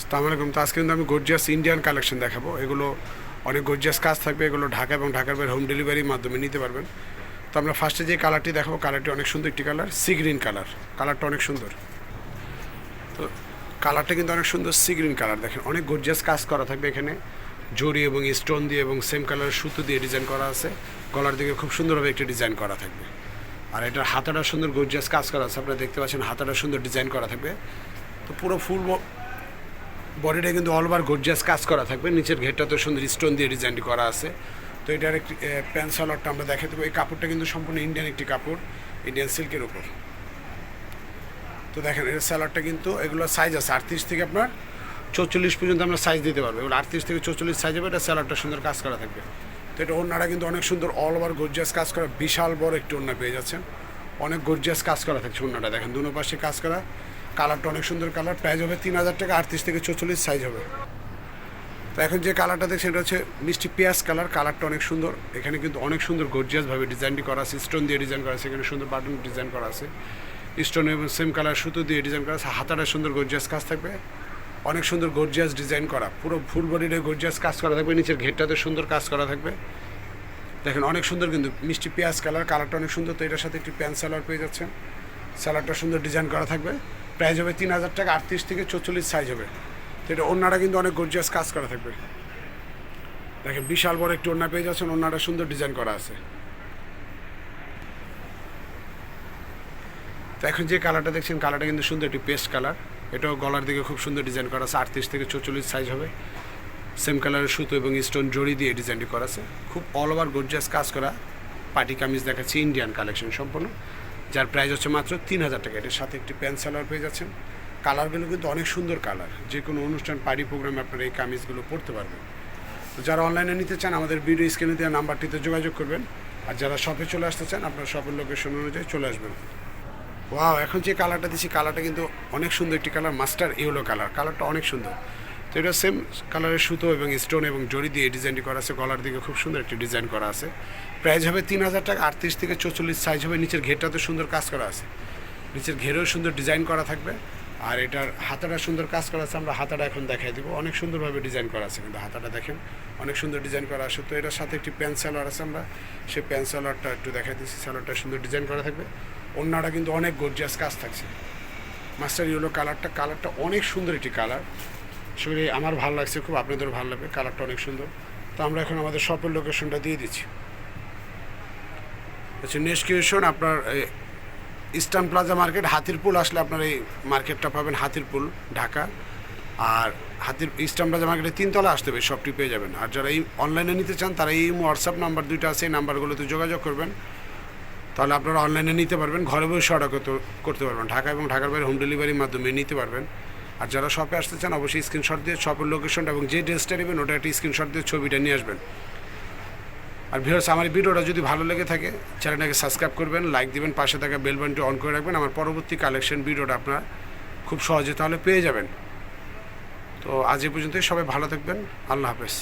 আসসালামু আলাইকুম। তো আজকে কিন্তু আমি গর্জিয়াস ইন্ডিয়ান কালেকশন দেখাবো। এগুলো অনেক গর্জিয়াস কাজ থাকবে। এগুলো ঢাকা এবং ঢাকার বাইরে হোম ডেলিভারির মাধ্যমে নিতে পারবেন। তো আমরা ফার্স্টে যে কালারটি দেখাবো কালারটি অনেক সুন্দর একটি কালার সি গ্রিন কালার কালারটা অনেক সুন্দর। তো কালারটা কিন্তু অনেক সুন্দর সি গ্রিন কালার দেখেন, অনেক গর্জিয়াস কাজ করা থাকবে এখানে। জরি এবং স্টোন দিয়ে এবং সেম কালারের সুতো দিয়ে ডিজাইন করা আছে। গলার দিকে খুব সুন্দরভাবে একটি ডিজাইন করা থাকবে। আর এটার হাতাটা সুন্দর গর্জিয়াস কাজ করা আছে। আপনারা দেখতে পাচ্ছেন হাতাটা সুন্দর ডিজাইন করা থাকবে। তো পুরো ফুল বডিটা কিন্তু অল ওভার গর্জিয়াস কাজ করা থাকবে। নিচের ঘেরটা তো সুন্দর স্টোন দিয়ে ডিজাইনটি করা আছে। তো এটার একটি প্যান্ট আমরা দেখে দেবো। এই কাপড়টা কিন্তু সম্পূর্ণ ইন্ডিয়ান একটি কাপড় ইন্ডিয়ান সিল্কের উপর। তো দেখেন, এর স্যালাডটা কিন্তু এগুলো সাইজ আছে আটত্রিশ থেকে আপনার চৌচল্লিশ পর্যন্ত আমরা সাইজ দিতে পারব। এগুলো আটত্রিশ থেকে চৌচল্লিশ সাইজ হবে, এটা স্যালাডটা সুন্দর কাজ করা থাকবে। তো এটা ওড়নাটা কিন্তু অনেক সুন্দর অল ওভার গর্জিয়াস কাজ করা, বিশাল বড় একটি ওড়না পেয়ে যাচ্ছেন। অনেক গর্জিয়াস কাজ করা থাকছে ওড়নাটা। দেখেন, দুনো পাশে কাজ করা। কালারটা অনেক সুন্দর কালার প্রাইস হবে তিন হাজার টাকা, আটত্রিশ থেকে চৌচল্লিশ সাইজ হবে। তো এখন যে কালারটা দেখছেন, এটা হচ্ছে মিষ্টি পেঁয়াজ কালার, কালারটা অনেক সুন্দর। এখানে কিন্তু অনেক সুন্দর গর্জিয়াসভাবে ডিজাইনটি করা আছে স্টোন দিয়ে ডিজাইন করা আছে, এখানে সুন্দর বাটন ডিজাইন করা আছে। স্টোন এবং সেম কালার সুতো দিয়ে ডিজাইন করা আছে, হাতাটা সুন্দর গর্জিয়াস কাজ থাকবে। অনেক সুন্দর গর্জিয়াস ডিজাইন করা, পুরো ফুল বডিতে গর্জিয়াস কাজ করা থাকবে, নিচের ঘেরটাতে সুন্দর কাজ করা থাকবে। দেখেন অনেক সুন্দর কিন্তু মিষ্টি পেঁয়াজ কালার, কালারটা অনেক সুন্দর, তো এটার সাথে একটি প্যান্ট সালোয়ার পেয়ে যাচ্ছেন। সালোয়ারটা সুন্দর ডিজাইন করা থাকবে। প্রাইস হবে তিন হাজার টাকা, আটত্রিশ থেকে চৌচল্লিশ সাইজ হবে। তো এটা ওড়নাটা কিন্তু অনেক গর্জিয়াস কাজ করা থাকবে। দেখেন, বিশাল বড় একটি ওড়না পেয়ে যাচ্ছেন, ওড়নাটা সুন্দর ডিজাইন করা আছে। তো এখন যে কালারটা দেখছেন কালারটা কিন্তু সুন্দর একটি পেস্ট কালার এটাও গলার দিকে খুব সুন্দর ডিজাইন করা আছে, আটত্রিশ থেকে চৌচল্লিশ সাইজ হবে। সেম কালারের সুতো এবং স্টোন জড়ি দিয়ে ডিজাইনটি করা আছে। খুব অল ওভার গর্জিয়াস কাজ করা পার্টি কামিজ দেখাচ্ছে ইন্ডিয়ান কালেকশন সম্পূর্ণ। যার প্রাইস হচ্ছে মাত্র তিন হাজার টাকা। এটার সাথে একটি প্যান্ট সালোয়ার পেয়ে যাচ্ছেন। কালারগুলো কিন্তু অনেক সুন্দর কালার যে কোনো অনুষ্ঠান পার্টি প্রোগ্রামে আপনারা এই কামিজগুলো পরতে পারবেন। তো যারা অনলাইনে নিতে চান, আমাদের ভিডিও স্ক্রিনে দেওয়া নাম্বারটিতে যোগাযোগ করবেন। আর যারা শপে চলে আসতে চান, আপনার শপের লোকেশন অনুযায়ী চলে আসবেন। ওয়াও এখন যে কালারটা দিচ্ছি কালারটা কিন্তু অনেক সুন্দর একটি কালার মাস্টার ইয়েলো কালার কালারটা অনেক সুন্দর। তো এটা সেম কালারের সুতো এবং স্টোন এবং জড়ি দিয়ে ডিজাইনটি করা আছে। গলার দিকে খুব সুন্দর একটি ডিজাইন করা আছে। প্রাইস হবে তিন হাজার টাকা, আটত্রিশ থেকে চৌচল্লিশ সাইজ হবে। নিচের ঘেরটাতে সুন্দর কাজ করা আছে। নিচের ঘেরেও সুন্দর ডিজাইন করা থাকবে। আর এটার হাতাটা সুন্দর কাজ করা আছে। আমরা হাতাটা এখন দেখাই দিব। অনেক সুন্দরভাবে ডিজাইন করা আছে কিন্তু হাতাটা দেখেন। অনেক সুন্দর ডিজাইন করা আছে। তো এটার সাথে একটি প্যান্ট সালোয়ার আছে আমরা। সেই প্যান্ট সালোয়ারটা একটু দেখাই দিচ্ছি। সালোয়ারটা সুন্দর ডিজাইন করা থাকবে। অন্যটা কিন্তু অনেক গর্জিয়াস কাজ থাকছে। মাস্টার ইউলো কালারটা কালারটা অনেক সুন্দর একটি কালার আসলে আমার ভালো লাগছে, খুব আপনাদেরও ভালো লাগবে, কালারটা অনেক সুন্দর। তো আমরা এখন আমাদের শপের লোকেশনটা দিয়ে দিচ্ছি। আচ্ছা নেক্সট কিউশন আপনার ইস্টার্ন প্লাজা মার্কেট হাতিরপুল আসলে আপনার এই মার্কেটটা পাবেন হাতিরপুল, ঢাকা। আর হাতির ইস্টার্ন প্লাজা মার্কেটে তিনতলা আসতে হবে সবটি পেয়ে যাবেন। আর যারা এই অনলাইনে নিতে চান, তারা এই হোয়াটসঅ্যাপ নাম্বার দুইটা আছে, এই নাম্বারগুলোতে যোগাযোগ করবেন। তাহলে আপনারা অনলাইনে নিতে পারবেন, ঘরে বসে অর্ডার করতে করতে পারবেন। ঢাকা এবং ঢাকার বাইরে হোম ডেলিভারির মাধ্যমে নিতে পারবেন। আর যারা শপে আসতে চান, অবশ্যই স্ক্রিনশট দিয়ে শপের লোকেশনটা এবং যে ড্রেসটা নেবেন, ওটা একটা স্ক্রিনশট দিয়ে ছবিটা নিয়ে আসবেন। আর ভিউয়ার্স আমার ভিডিওটা যদি ভালো লেগে থাকে চ্যানেলটাকে সাবস্ক্রাইব করবেন লাইক দিবেন, পাশে থাকা বেল অন করে রাখবেন, আমার পরবর্তী কালেকশন ভিডিওটা আপনার খুব সহজে তাহলে পেয়ে যাবেন। তো আজ এ পর্যন্তই, সবাই ভালো থাকবেন, আল্লাহ হাফেজ।